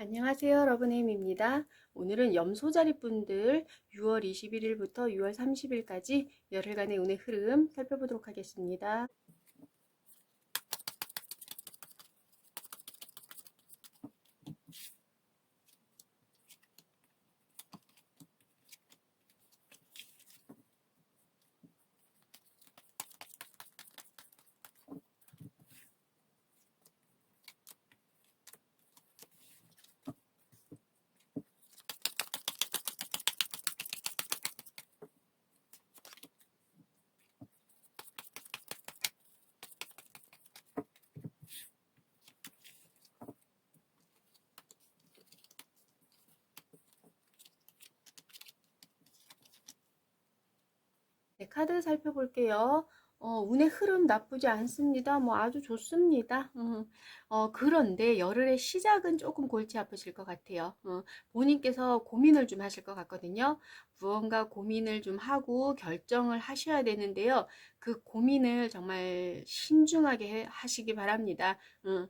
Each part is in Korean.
안녕하세요 햄입니다. 오늘은 염소자리 분들 6월 21일부터 6월 30일까지 열흘간의 운의 흐름 살펴보도록 하겠습니다. 네, 카드 살펴볼게요. 어, 운의 흐름 나쁘지 않습니다. 뭐 아주 좋습니다. 음, 어, 그런데 열흘의 시작은 조금 골치 아프실 것 같아요. 어, 본인께서 고민을 좀 하실 것 같거든요. 무언가 고민을 좀 하고 결정을 하셔야 되는데요. 그 고민을 정말 신중하게 해- 하시기 바랍니다. 음,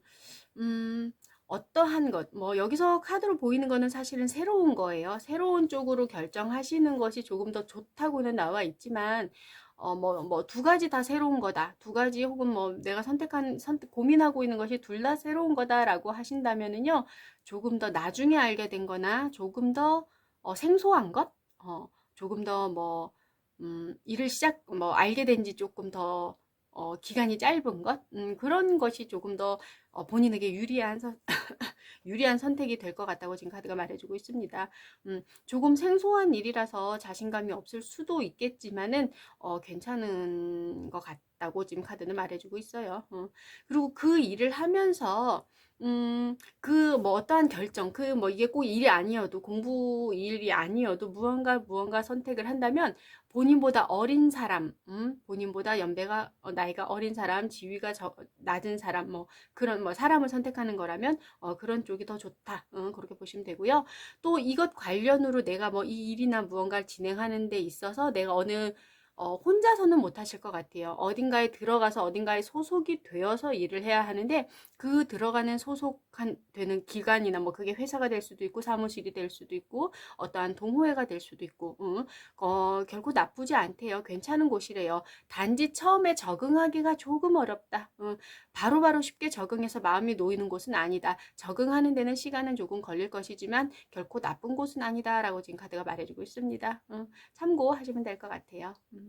음, 어떠한 것, 뭐, 여기서 카드로 보이는 거는 사실은 새로운 거예요. 새로운 쪽으로 결정하시는 것이 조금 더 좋다고는 나와 있지만, 어, 뭐, 뭐, 두 가지 다 새로운 거다. 두 가지 혹은 뭐, 내가 선택한, 선택, 고민하고 있는 것이 둘 다 새로운 거다라고 하신다면은요, 조금 더 나중에 알게 된 거나, 조금 더, 어, 생소한 것? 어, 조금 더 뭐, 음, 일을 시작, 뭐, 알게 된 지 조금 더, 어, 기간이 짧은 것? 음, 그런 것이 조금 더 어, 본인에게 유리한 선, 유리한 선택이 될 것 같다고 지금 카드가 말해주고 있습니다. 음, 조금 생소한 일이라서 자신감이 없을 수도 있겠지만은 어, 괜찮은 것 같다고 지금 카드는 말해주고 있어요. 어, 그리고 그 일을 하면서 음, 그 뭐 어떠한 결정, 그 뭐 이게 꼭 일이 아니어도 공부 일이 아니어도 무언가 무언가 선택을 한다면 본인보다 어린 사람, 음, 본인보다 연배가 어, 나이가 어린 사람, 지위가 저, 낮은 사람, 뭐 그런 뭐 사람을 선택하는 거라면 어, 그런 쪽이 더 좋다. 어, 그렇게 보시면 되고요. 또 이것 관련으로 내가 뭐 이 일이나 무언가를 진행하는 데 있어서 내가 어느 어, 혼자서는 못 하실 것 같아요. 어딘가에 들어가서 어딘가에 소속이 되어서 일을 해야 하는데 그 들어가는 소속한 되는 기관이나 뭐 그게 회사가 될 수도 있고 사무실이 될 수도 있고 어떠한 동호회가 될 수도 있고 응. 어, 결코 나쁘지 않대요. 괜찮은 곳이래요. 단지 처음에 적응하기가 조금 어렵다. 응. 바로바로 쉽게 적응해서 마음이 놓이는 곳은 아니다. 적응하는 데는 시간은 조금 걸릴 것이지만 결코 나쁜 곳은 아니다라고 지금 카드가 말해주고 있습니다. 응. 참고하시면 될 것 같아요. 음.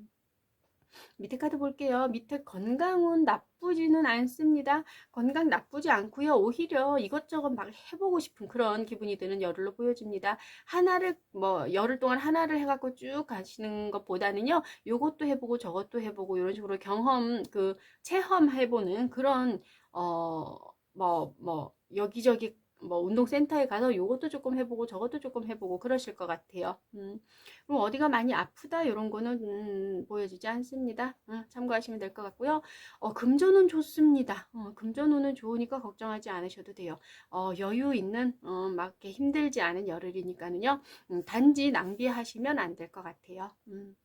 밑에 카드 볼게요. 밑에 건강은 나쁘지는 않습니다. 건강 나쁘지 않고요. 오히려 이것저것 막 해보고 싶은 그런 기분이 드는 열흘로 보여집니다. 하나를 뭐 열흘 동안 하나를 해갖고 쭉 가시는 것보다는요. 요것도 해보고 저것도 해보고 이런 식으로 경험 그 체험해보는 그런 어 뭐 뭐 여기저기 뭐 운동센터에 가서 요것도 조금 해보고 저것도 조금 해보고 그러실 것 같아요. 음. 그럼 어디가 많이 아프다 이런 거는 음, 보여지지 않습니다. 어, 참고하시면 될 것 같고요. 어, 금전운 좋습니다. 어, 금전운은 좋으니까 걱정하지 않으셔도 돼요. 어, 여유 있는 어, 막 이렇게 힘들지 않은 열흘이니까는요. 음, 단지 낭비하시면 안 될 것 같아요. 음.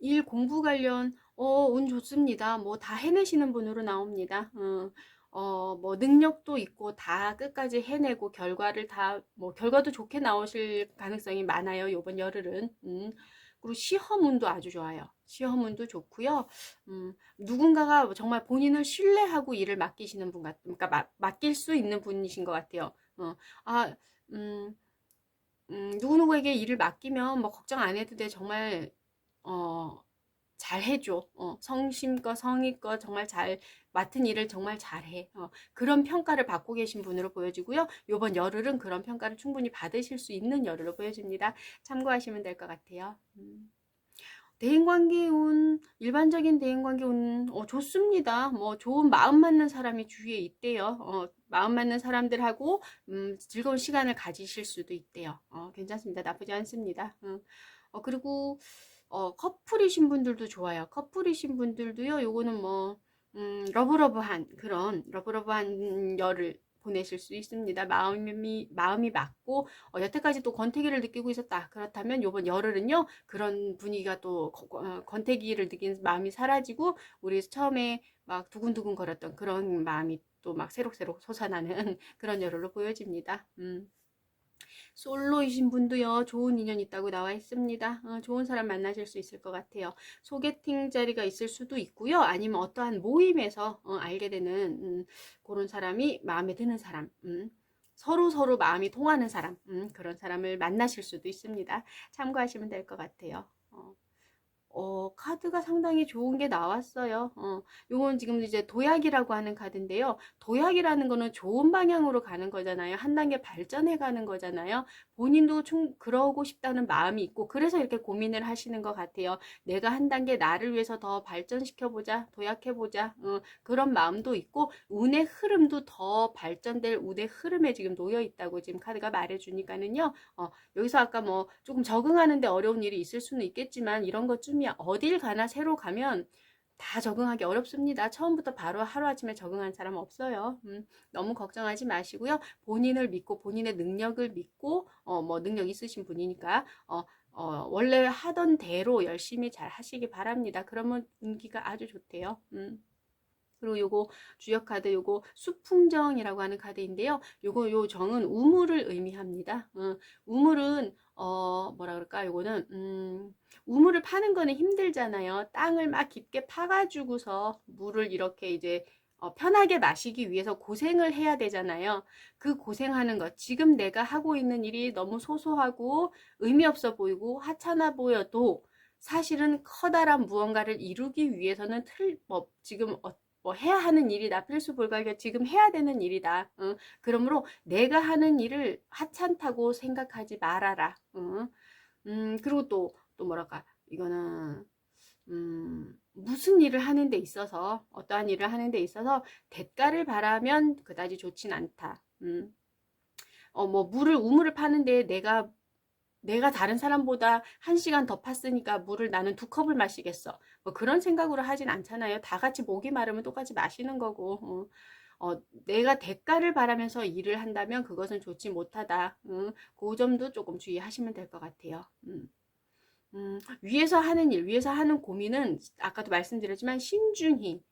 일 공부 관련 어, 운 좋습니다. 뭐 다 해내시는 분으로 나옵니다. 어, 어, 뭐 능력도 있고 다 끝까지 해내고 결과를 다 뭐 결과도 좋게 나오실 가능성이 많아요. 요번 열흘은. 음. 그리고 시험운도 아주 좋아요. 시험운도 좋고요. 음, 누군가가 정말 본인을 신뢰하고 일을 맡기시는 분 같, 그러니까 마, 맡길 수 있는 분이신 것 같아요. 어, 아, 음, 음, 누구누구에게 일을 맡기면 뭐 걱정 안 해도 돼. 정말 어, 잘 해줘. 어, 성심껏 성의껏 정말 잘 맡은 일을 정말 잘해. 어, 그런 평가를 받고 계신 분으로 보여지고요. 요번 열흘은 그런 평가를 충분히 받으실 수 있는 열흘로 보여집니다. 참고하시면 될 것 같아요. 음. 대인관계 운, 일반적인 대인관계 운, 어, 좋습니다. 뭐, 좋은 마음 맞는 사람이 주위에 있대요. 어, 마음 맞는 사람들하고, 음, 즐거운 시간을 가지실 수도 있대요. 어, 괜찮습니다. 나쁘지 않습니다. 음. 어, 그리고, 어, 커플이신 분들도 좋아요. 커플이신 분들도요, 요거는 뭐, 음, 러브러브한, 그런, 러브러브한 열을 보내실 수 있습니다. 마음이, 마음이 맞고, 어, 여태까지 또 권태기를 느끼고 있었다. 그렇다면 요번 열흘은요, 그런 분위기가 또 어, 권태기를 느낀 마음이 사라지고, 우리 처음에 막 두근두근 거렸던 그런 마음이 또 막 새록새록 솟아나는 그런 열흘로 보여집니다. 음. 솔로이신 분도요, 좋은 인연 있다고 나와 있습니다. 어, 좋은 사람 만나실 수 있을 것 같아요. 소개팅 자리가 있을 수도 있고요. 아니면 어떠한 모임에서 어, 알게 되는 음, 그런 사람이 마음에 드는 사람. 음. 서로 서로 마음이 통하는 사람, 음, 그런 사람을 만나실 수도 있습니다. 참고하시면 될 것 같아요. 어. 어, 카드가 상당히 좋은 게 나왔어요. 어, 요건 지금 이제 도약이라고 하는 카드인데요. 도약이라는 거는 좋은 방향으로 가는 거잖아요. 한 단계 발전해 가는 거잖아요. 본인도 충, 그러고 싶다는 마음이 있고, 그래서 이렇게 고민을 하시는 것 같아요. 내가 한 단계 나를 위해서 더 발전시켜보자, 도약해보자, 어, 그런 마음도 있고, 운의 흐름도 더 발전될 운의 흐름에 지금 놓여 있다고 지금 카드가 말해주니까는요. 어, 여기서 아까 뭐 조금 적응하는데 어려운 일이 있을 수는 있겠지만, 이런 것쯤 이야. 어딜 가나 새로 가면 다 적응하기 어렵습니다. 처음부터 바로 하루아침에 적응한 사람 없어요. 음, 너무 걱정하지 마시고요. 본인을 믿고 본인의 능력을 믿고 어, 뭐 능력 있으신 분이니까 어, 어, 원래 하던 대로 열심히 잘 하시기 바랍니다. 그러면 운기가 아주 좋대요. 음. 그리고 요거 주역 카드 요거 수풍정이라고 하는 카드인데요. 요거 요 정은 우물을 의미합니다. 어, 우물은 어 뭐라 그럴까 요거는 음 우물을 파는 거는 힘들잖아요. 땅을 막 깊게 파가지고서 물을 이렇게 이제 어, 편하게 마시기 위해서 고생을 해야 되잖아요. 그 고생하는 것, 지금 내가 하고 있는 일이 너무 소소하고 의미 없어 보이고 하찮아 보여도 사실은 커다란 무언가를 이루기 위해서는 틀, 뭐, 지금 어, 뭐 해야 하는 일이다. 필수 불가결 지금 해야 되는 일이다. 응? 그러므로 내가 하는 일을 하찮다고 생각하지 말아라. 응? 음, 그리고 또, 또 뭐랄까, 이거는, 음, 무슨 일을 하는 데 있어서, 어떠한 일을 하는 데 있어서 대가를 바라면 그다지 좋진 않다. 음. 어, 뭐, 물을, 우물을 파는데 내가 내가 다른 사람보다 한 시간 더 팠으니까 물을 나는 두 컵을 마시겠어. 뭐 그런 생각으로 하진 않잖아요. 다 같이 목이 마르면 똑같이 마시는 거고. 어, 어, 내가 대가를 바라면서 일을 한다면 그것은 좋지 못하다. 음, 그 점도 조금 주의하시면 될 것 같아요. 음. 음, 위에서 하는 일, 위에서 하는 고민은 아까도 말씀드렸지만 신중히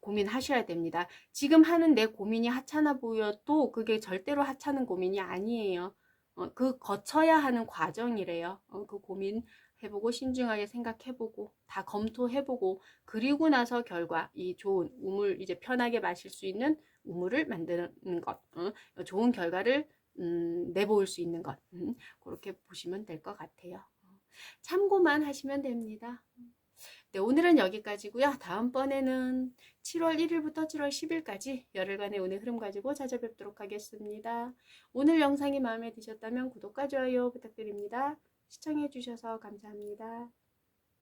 고민하셔야 됩니다. 지금 하는 내 고민이 하찮아 보여도 그게 절대로 하찮은 고민이 아니에요. 어, 그 거쳐야 하는 과정이래요. 어, 그 고민 해보고 신중하게 생각해보고 다 검토해보고 그리고 나서 결과 이 좋은 우물 이제 편하게 마실 수 있는 우물을 만드는 것 어, 좋은 결과를 음, 내보일 수 있는 것 음, 그렇게 보시면 될 것 같아요. 참고만 하시면 됩니다. 네, 오늘은 여기까지고요. 다음번에는 7월 1일부터 7월 10일까지 열흘간의 운의 흐름 가지고 찾아뵙도록 하겠습니다. 오늘 영상이 마음에 드셨다면 구독과 좋아요 부탁드립니다. 시청해주셔서 감사합니다.